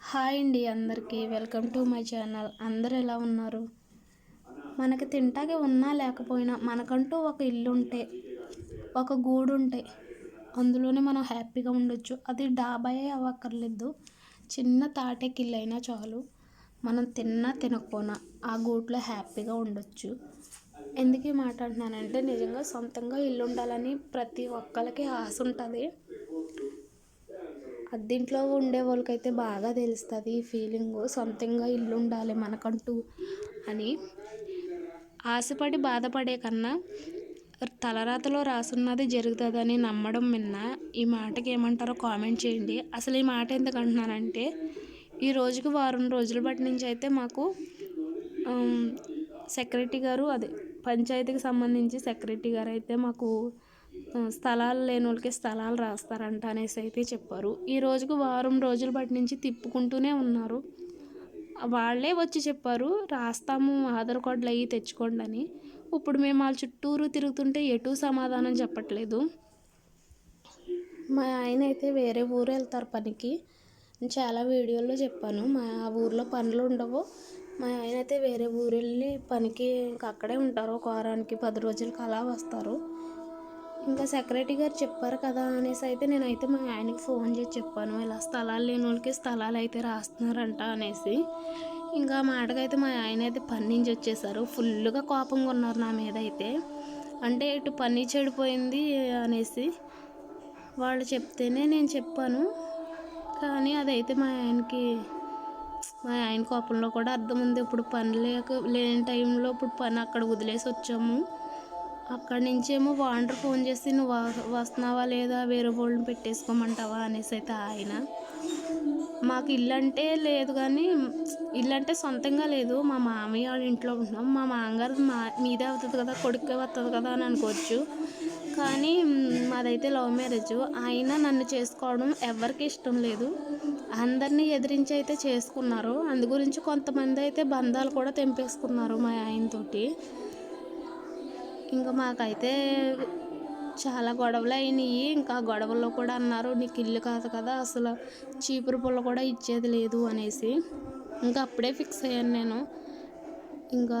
Hi అండి అందరికీ. Welcome to my channel. అందరు ఎలా ఉన్నారు? మనకి తింటాకి ఉన్నా లేకపోయినా మనకంటూ ఒక ఇల్లు ఉంటే ఒక గూడు ఉంటే అందులోనే మనం హ్యాపీగా ఉండొచ్చు. అది డాబాయే అవ్వక్కర్లేదు. చిన్న తాటేకి ఇల్లు అయినా చాలు. మనం తిన్నా తినకపోయినా ఆ గూట్లో హ్యాపీగా ఉండొచ్చు. ఎందుకు ఈ మాట అంటున్నానంటే నిజంగా సొంతంగా ఇల్లు ఉండాలని ప్రతి ఒక్కరికి ఆశ ఉంటుంది. అద్దీంట్లో ఉండే వాళ్ళకైతే బాగా తెలుస్తుంది ఈ ఫీలింగ్ సొంతంగా ఇల్లు ఉండాలి మనకంటూ అని. ఆశపడి బాధపడే కన్నా తలరాతలో రాసున్నది జరుగుతుందని నమ్మడం మిన్న ఈ మాటకి ఏమంటారో కామెంట్ చేయండి. అసలు ఈ మాట ఎందుకు అంటున్నానంటే ఈ రోజుకి వారం రోజుల బట్టి నుంచి అయితే మాకు సెక్రటరీ గారు అదే పంచాయతీకి సంబంధించి సెక్రటరీ గారు అయితే మాకు స్థలాలు లేని వాళ్ళకి స్థలాలు రాస్తారంట అనేసి అయితే చెప్పారు. ఈ రోజుకు వారం రోజుల బట్టి నుంచి తిప్పుకుంటూనే ఉన్నారు. వాళ్ళే వచ్చి చెప్పారు రాస్తాము ఆధార్ కార్డులు అవి తెచ్చుకోండి అని. ఇప్పుడు మేము వాళ్ళ చుట్టూరు తిరుగుతుంటే ఎటు సమాధానం చెప్పట్లేదు. మా ఆయన అయితే వేరే ఊరు వెళ్తారు పనికి. చాలా వీడియోల్లో చెప్పాను మా ఆ ఊర్లో పనులు ఉండవు. మా ఆయన అయితే వేరే ఊరు వెళ్ళి పనికి ఇంకా అక్కడే ఉంటారు. ఒక వారానికి పది రోజులకి అలా వస్తారు. ఇంకా సెక్రటరీ గారు చెప్పారు కదా అనేసి అయితే నేనైతే మా ఆయనకి ఫోన్ చేసి చెప్పాను. ఇలా స్థలాలు లేని వాళ్ళకి స్థలాలు అయితే రాస్తున్నారంట అనేసి. ఇంకా మాటకైతే మా ఆయన అయితే పని నుంచి వచ్చేసారు. ఫుల్గా కోపంగా ఉన్నారు నా మీద అయితే. అంటే ఇటు పని చెడిపోయింది అనేసి వాళ్ళు చెప్తేనే నేను చెప్పాను. కానీ అదైతే మా ఆయనకి మా ఆయన కోపంలో కూడా అర్థం ఉంది. ఇప్పుడు పని లేక లేని టైంలో ఇప్పుడు పని అక్కడ వదిలేసి వచ్చాము. అక్కడి నుంచేమో వాండర్ ఫోన్ చేసి నువ్వు వస్తున్నావా లేదా? వేరే వాళ్ళని పెట్టేసుకోమంటావా? అనేసి అయితే ఆయన. మాకు ఇల్లు అంటే లేదు కానీ ఇల్లు అంటే సొంతంగా లేదు. మా మామయ్య వాళ్ళ ఇంట్లో ఉంటున్నాం. మా మామగారు మా మీదే అవుతుంది కదా కొడుకే వస్తుంది కదా అని అనుకోవచ్చు. కానీ మాదైతే లవ్ మ్యారేజ్. ఆయన నన్ను చేసుకోవడం ఎవరికి ఇష్టం లేదు. అందరినీ ఎదిరించి అయితే చేసుకున్నారు. అందు గురించి కొంతమంది అయితే బంధాలు కూడా తెంపేసుకున్నారు మా ఆయనతోటి. ఇంకా మాకైతే చాలా గొడవలు అయినాయి. ఇంకా గొడవల్లో కూడా అన్నారు నీకు ఇల్లు కాదు కదా అసలు చీపురు పుల్ల కూడా ఇచ్చేది లేదు అనేసి. ఇంకా అప్పుడే ఫిక్స్ అయ్యాను నేను. ఇంకా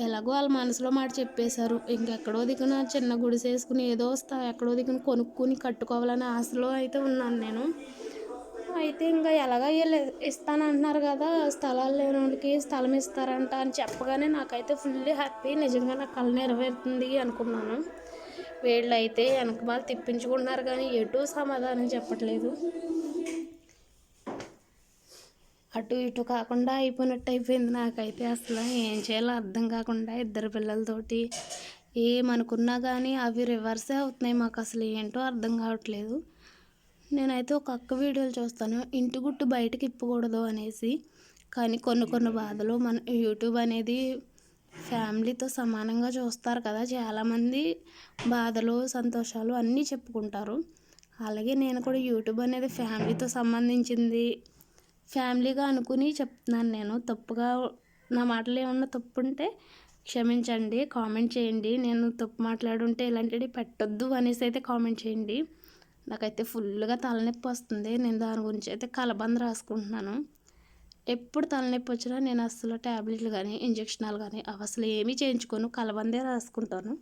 ఎలాగో వాళ్ళ మనసులో మాట చెప్పేశారు. ఇంకెక్కడో దిగున చిన్న గుడిసేసుకుని ఏదో వస్తా ఎక్కడో దిగున కొనుక్కుని కట్టుకోవాలనే ఆశలో అయితే ఉన్నాను నేను. అయితే ఇంకా ఎలాగ ఇస్తానంటున్నారు కదా స్థలాలు లేని వాళ్ళకి స్థలం ఇస్తారంట అని చెప్పగానే నాకైతే ఫుల్ హ్యాపీ. నిజంగా నా కళ నెరవేరుతుంది అనుకున్నాను. వీళ్ళు అయితే వెనకమాల తిప్పించుకుంటున్నారు కానీ ఎటు సమాధానం చెప్పట్లేదు. అటు ఇటు కాకుండా అయిపోయినట్టు అయిపోయింది నాకైతే అసలు. ఏం చేయాలో అర్థం కాకుండా ఇద్దరు పిల్లలతోటి ఏమనుకున్నా కానీ అవి రివర్సే అవుతున్నాయి మాకు అసలు. ఏంటో అర్థం కావట్లేదు. నేనైతే ఒక అక్క వీడియోలు చూస్తాను. ఇంటి గుట్టు బయటకి ఇప్పకూడదు అనేసి. కానీ కొన్ని కొన్ని బాధలు మన యూట్యూబ్ అనేది ఫ్యామిలీతో సమానంగా చూస్తారు కదా. చాలామంది బాధలు సంతోషాలు అన్నీ చెప్పుకుంటారు. అలాగే నేను కూడా యూట్యూబ్ అనేది ఫ్యామిలీతో సంబంధించింది. ఫ్యామిలీగా అనుకుని చెప్తున్నాను నేను. తప్పుగా నా మాటలు ఏమన్నా తప్పు ఉంటే క్షమించండి కామెంట్ చేయండి. నేను తప్పు మాట్లాడుంటే ఇలాంటివి పెట్టొద్దు అనేసి అయితే కామెంట్ చేయండి. నాకైతే ఫుల్గా తలనొప్పి వస్తుంది. నేను దాని గురించి అయితే కలబంద రాసుకుంటున్నాను. ఎప్పుడు తలనొప్పి వచ్చినా నేను అసలు ట్యాబ్లెట్లు కానీ ఇంజక్షనాలు కానీ అసలు ఏమీ చేయించుకోను. కలబందే రాసుకుంటాను.